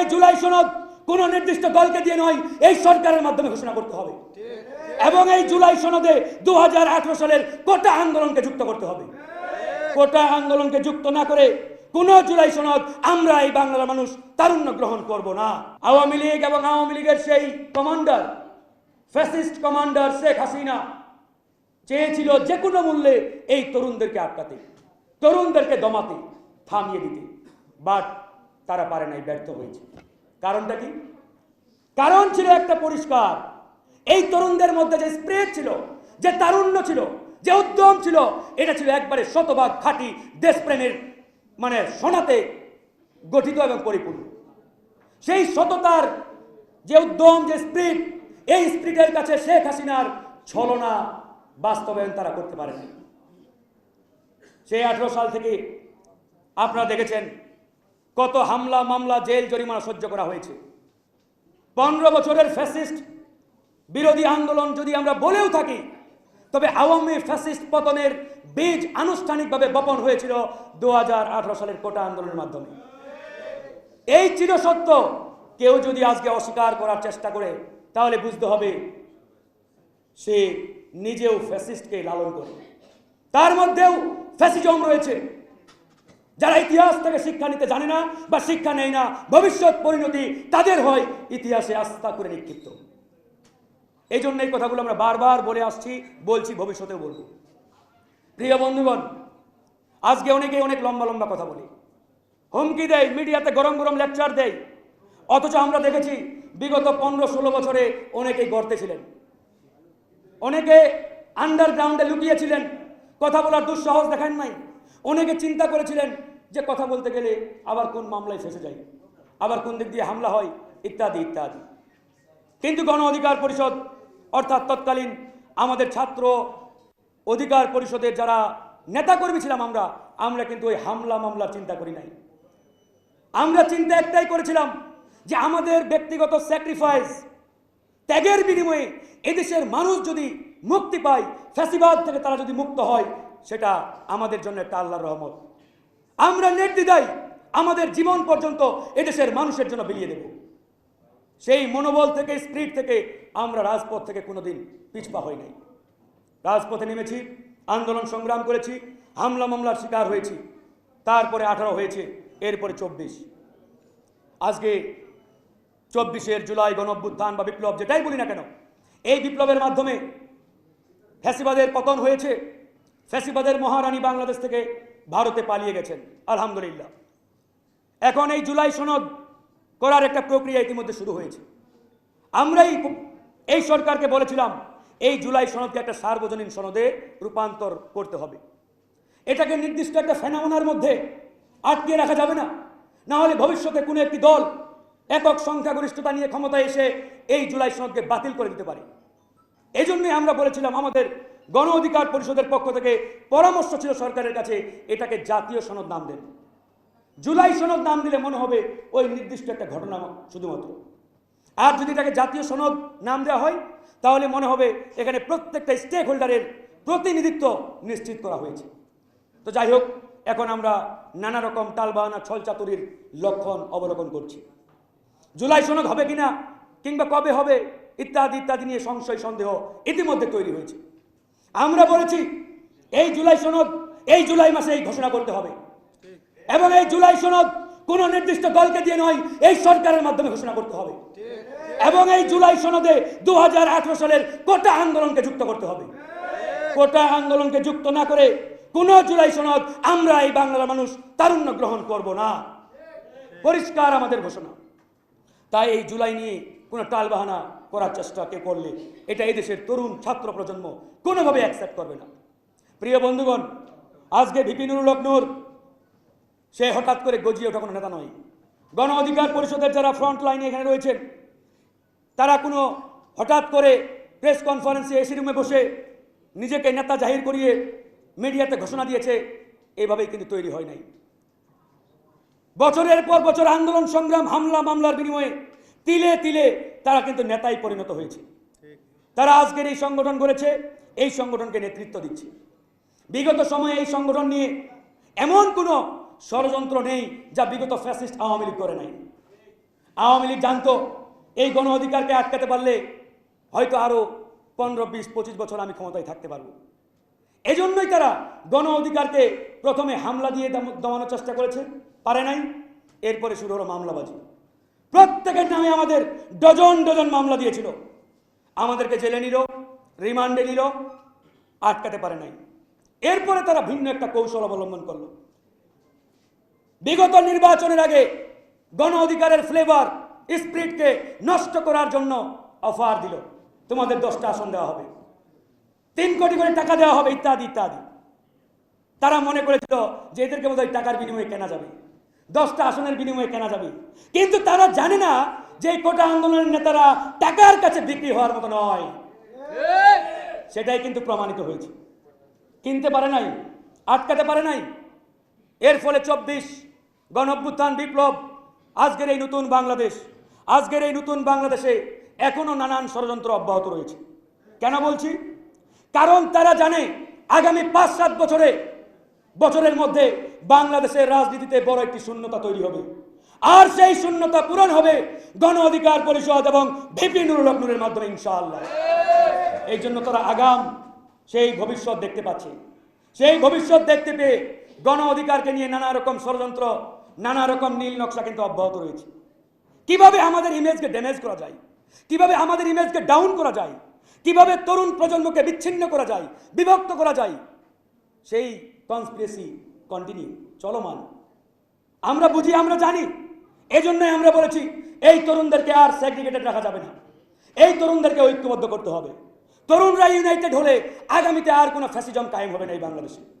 এই জুলাই সনদ কোন নির্দিষ্ট দলকে দিয়ে নয়, এই সরকারের মাধ্যমে ঘোষণা করতে হবে। এবং এই জুলাই সনদে দু সালের কোটা আন্দোলনকে যুক্ত করতে হবে। কোটা আন্দোলনকে যুক্ত না করে কোন জুলাই সনদ আমরা এই বাংলার মানুষ তারুণ্য গ্রহণ করব না। আওয়ামী লীগ এবং আওয়ামী লীগের সেই commander fascist commander Sheikh Hasina চেয়েছিল যে কোনো মূল্যে এই তরুণদেরকে আটকাতে, তরুণদেরকে দমাতে, থামিয়ে দিতে। বাট তারা পারে নাই, ব্যর্থ হয়েছে। কারণটা কি? কারণ ছিল একটা পরিষ্কার। এই তরুণদের মধ্যে যে স্প্রে ছিল, যে তারুণ্য ছিল, যে উদ্যম ছিল, এটা ছিল একবারে শতভাগ খাঁটি দেশপ্রেমের মানে সোনাতে গঠিত এবং পরিপূর্ণ। সেই সততার যে উদ্যম, যে স্প্রিট, এই স্প্রিটের কাছে শেখ হাসিনার ছলনা বাস্তবায়ন তারা করতে পারেনি। সেই আঠেরো সাল থেকে আপনারা দেখেছেন কত হামলা, মামলা, জেল, জরিমানা সহ্য করা হয়েছে। পনেরো বছরের ফ্যাসিস্ট বিরোধী আন্দোলন যদি আমরা বলেও থাকি, তবে আওয়ামী ফ্যাসিস্ট পতনের বীজ আনুষ্ঠানিকভাবে বপন হয়েছিল দু হাজার আঠারো সালের কোটা আন্দোলনের মাধ্যমে। এই চিরসত্য কেউ যদি আজকে অস্বীকার করার চেষ্টা করে, তাহলে বুঝতে হবে সে নিজেও ফ্যাসিস্টকে লালন করে। তার মধ্যেও ফ্যাসিজম রয়েছে। যারা ইতিহাস থেকে শিক্ষা নিতে জানে না বা শিক্ষা নেয় না, ভবিষ্যৎ পরিণতি তাদের হয় ইতিহাসে আস্থা করে নিক্ষিপ্ত। এই জন্য এই কথাগুলো আমরা বারবার বলে আসছি, বলছি, ভবিষ্যতেও বলব। প্রিয় বন্ধুগণ, আজকে অনেকে অনেক লম্বা লম্বা কথা বলে। হুমকি দেয়, মিডিয়াতে গরম গরম লেকচার দেয়। অথচ আমরা দেখেছি, বিগত পনেরো ষোলো বছরে অনেকেই গর্তে ছিলেন। অনেকে আন্ডারগ্রাউন্ডে লুকিয়েছিলেন কথা বলার দুঃসাহস দেখান নাই। অনেকে চিন্তা করেছিলেন যে কথা বলতে গেলে আবার কোন মামলায় ফেসে যায়, আবার কোন দিক দিয়ে হামলা হয়, ইত্যাদি ইত্যাদি। কিন্তু গণ অধিকার পরিষদ, অর্থাৎ তৎকালীন আমাদের ছাত্র অধিকার পরিষদের যারা নেতাকর্মী ছিলাম আমরা আমরা কিন্তু ওই হামলা মামলা চিন্তা করি নাই। আমরা চিন্তা একটাই করেছিলাম যে আমাদের ব্যক্তিগত স্যাক্রিফাইস ত্যাগের বিনিময়ে এদেশের মানুষ যদি মুক্তি পায়, ফ্যাসিবাদ থেকে তারা যদি মুক্ত হয়, সেটা আমাদের জন্য একটা আল্লাহর রহমত। আমরা নির্দ্বিধায় আমাদের জীবন পর্যন্ত এদেশের মানুষের জন্য বিলিয়ে দেব। সেই মনোবল থেকে স্পিরিট থেকে আমরা রাজপথ থেকে কোনোদিন পিছপা হই নাই। রাজপথে নেমেছি, আন্দোলন সংগ্রাম করেছি, হামলা মামলার শিকার হয়েছি, তারপরে আঠারো হয়েছে, এরপরে চব্বিশ। আজকে চব্বিশের জুলাই গণঅভ্যুত্থান বা বিপ্লব, যেটাই বলি না কেন, এই বিপ্লবের মাধ্যমে ফ্যাসিবাদের পতন হয়েছে, ফ্যাসিবাদের মহারানী বাংলাদেশ থেকে ভারতে পালিয়ে গেছেন, আলহামদুলিল্লাহ। এখন এই জুলাই সনদ করার একটা প্রক্রিয়া ইতিমধ্যে শুরু হয়েছে। আমরাই এই সরকারকে বলেছিলাম, এই জুলাই সনদকে একটা সার্বজনীন সনদে রূপান্তর করতে হবে। এটাকে নির্দিষ্ট একটা ফেনামনার মধ্যে আটকে রাখা যাবে না। না হলে ভবিষ্যতে কোনো একটি দল একক সংখ্যাগরিষ্ঠতা নিয়ে ক্ষমতায় এসে এই জুলাই সনদকে বাতিল করে দিতে পারে। এই জন্যই আমরা বলেছিলাম আমাদের গণ অধিকার পরিষদের পক্ষ থেকে পরামর্শ ছিল সরকারের কাছে, এটাকে জাতীয় সনদ নাম দেন। জুলাই সনদ নাম দিলে মনে হবে ওই নির্দিষ্ট একটা ঘটনা শুধুমাত্র। আর যদি এটাকে জাতীয় সনদ নাম দেওয়া হয়, তাহলে মনে হবে এখানে প্রত্যেকটা স্টেক হোল্ডারের প্রতিনিধিত্ব নিশ্চিত করা হয়েছে। তো যাই হোক, এখন আমরা নানা রকম টালবাহানা, ছলচাতুরির লক্ষণ অবলোকন করছি। জুলাই সনদ হবে কিনা কিংবা কবে হবে, ইত্যাদি ইত্যাদি নিয়ে সংশয়, সন্দেহ ইতিমধ্যে তৈরি হয়েছে। আমরা বলেছি, এই জুলাই সনদ, এই জুলাই মাসে এই ঘোষণা করতে হবে। এবং এই জুলাই সনদ কোন নির্দিষ্ট দলকে দিয়ে নয়, এই সরকারের মাধ্যমে ঘোষণা করতে হবে। এবং এই জুলাই সনদে দু হাজার আঠারো সালের কোটা আন্দোলনকে যুক্ত করতে হবে। কোটা আন্দোলনকে যুক্ত না করে কোন জুলাই সনদ আমরা এই বাংলার মানুষ তারুণ্য গ্রহণ করব না। পরিষ্কার আমাদের ঘোষণা। তাই এই জুলাই নিয়ে কোনো টালবাহানা করার চেষ্টা কে করলে, এটা এই দেশের তরুণ ছাত্র প্রজন্ম কোনোভাবে অ্যাকসেপ্ট করবে না। প্রিয় বন্ধুগণ, আজকে ভিপিনুর লগ্নর সে হঠাৎ করে গজিয়ে ওঠা কোনো নেতা নয়। গণ অধিকার পরিষদের যারা ফ্রন্ট লাইনে এখানে রয়েছেন, তারা কোনো হঠাৎ করে প্রেস কনফারেন্সে এসি রুমে বসে নিজেকে নেতা জাহির করিয়ে মিডিয়াতে ঘোষণা দিয়েছে এইভাবেই কিন্তু তৈরি হয় নাই। বছরের পর বছর আন্দোলন, সংগ্রাম, হামলা, মামলার বিনিময়ে তিলে তিলে তারা কিন্তু নেতাই পরিণত হয়েছে। তারা আজকের এই সংগঠন করেছে এই সংগঠনকে নেতৃত্ব দিচ্ছে। বিগত সময়ে এই সংগঠন নিয়ে এমন কোনো ষড়যন্ত্র নেই যা বিগত ফ্যাসিস্ট আওয়ামী লীগ করে নাই। আওয়ামী লীগ জানতো, এই গণ অধিকারকে আটকাতে পারলে হয়তো আরও পনেরো, বিশ, পঁচিশ বছর আমি ক্ষমতায় থাকতে পারব। এজন্যই তারা গণ অধিকারকে প্রথমে হামলা দিয়ে দমানোর চেষ্টা করেছে, পারে নাই, এরপরে শুরু হলো মামলাবাজি। প্রত্যেকের নামে আমাদের ডজন ডজন মামলা দিয়েছিল। আমাদেরকে জেলে নিল, রিমান্ডে নিল, আটকাতে পারে নাই। এরপরে তারা ভিন্ন একটা কৌশল অবলম্বন করল। বিগত নির্বাচনের আগে গণ অধিকারের ফ্লেভার স্প্রিটকে নষ্ট করার জন্য অফার দিল। তোমাদের দশটা আসন দেওয়া হবে। তিন কোটি করে টাকা দেওয়া হবে, ইত্যাদি ইত্যাদি। তারা মনে করেছিল যে এদেরকে বোধহয় টাকার বিনিময়ে কেনা যাবে। দশটা আসনের বিনিময়ে কেনা যাবে। কিন্তু তারা জানে না যে কোটা আন্দোলনের নেতারা টাকার কাছে বিক্রি হওয়ার মতো নয়। সেটাই কিন্তু প্রমাণিত হয়েছে। কিনতে পারে নাই, আটকাতে পারে নাই। এর ফলে চব্বিশ গণঅভ্যুত্থান বিপ্লব, আজকের এই নতুন বাংলাদেশ, আজকের এই নতুন বাংলাদেশে এখনও নানান ষড়যন্ত্র অব্যাহত রয়েছে। কেন বলছি? কারণ তারা জানে আগামী পাঁচ সাত বছরে বছরের মধ্যে বাংলাদেশের রাজনীতিতে বড় একটি শূন্যতা তৈরি হবে। আর সেই শূন্যতা পূরণ হবে গণ অধিকার পরিষদ এবং ভিপি নুরুল হক মাধ্যমে, ইনশাআল্লাহ। এই জন্য তারা আগাম সেই ভবিষ্যৎ দেখতে পাচ্ছে। সেই ভবিষ্যৎ দেখতে পেয়ে গণ অধিকারকে নিয়ে নানা রকম ষড়যন্ত্র, নানা রকম নীল নকশা কিন্তু অব্যাহত রয়েছে। কীভাবে আমাদের ইমেজকে ড্যামেজ করা যায়? কীভাবে আমাদের ইমেজকে ডাউন করা যায়? কীভাবে তরুণ প্রজন্মকে বিচ্ছিন্ন করা যায়? বিভক্ত করা যায়? সেই কনস্পিরেসি কন্টিনিউ চলমান। আমরা বুঝি, আমরা জানি। এই জন্যই আমরা বলেছি, এই তরুণদেরকে আর সেগ্রিগেটেড রাখা যাবে না। এই তরুণদেরকে ঐক্যবদ্ধ করতে হবে। তরুণরা ইউনাইটেড হলে আগামীতে আর কোনো ফ্যাসিজম কায়েম হবে না এই বাংলাদেশে।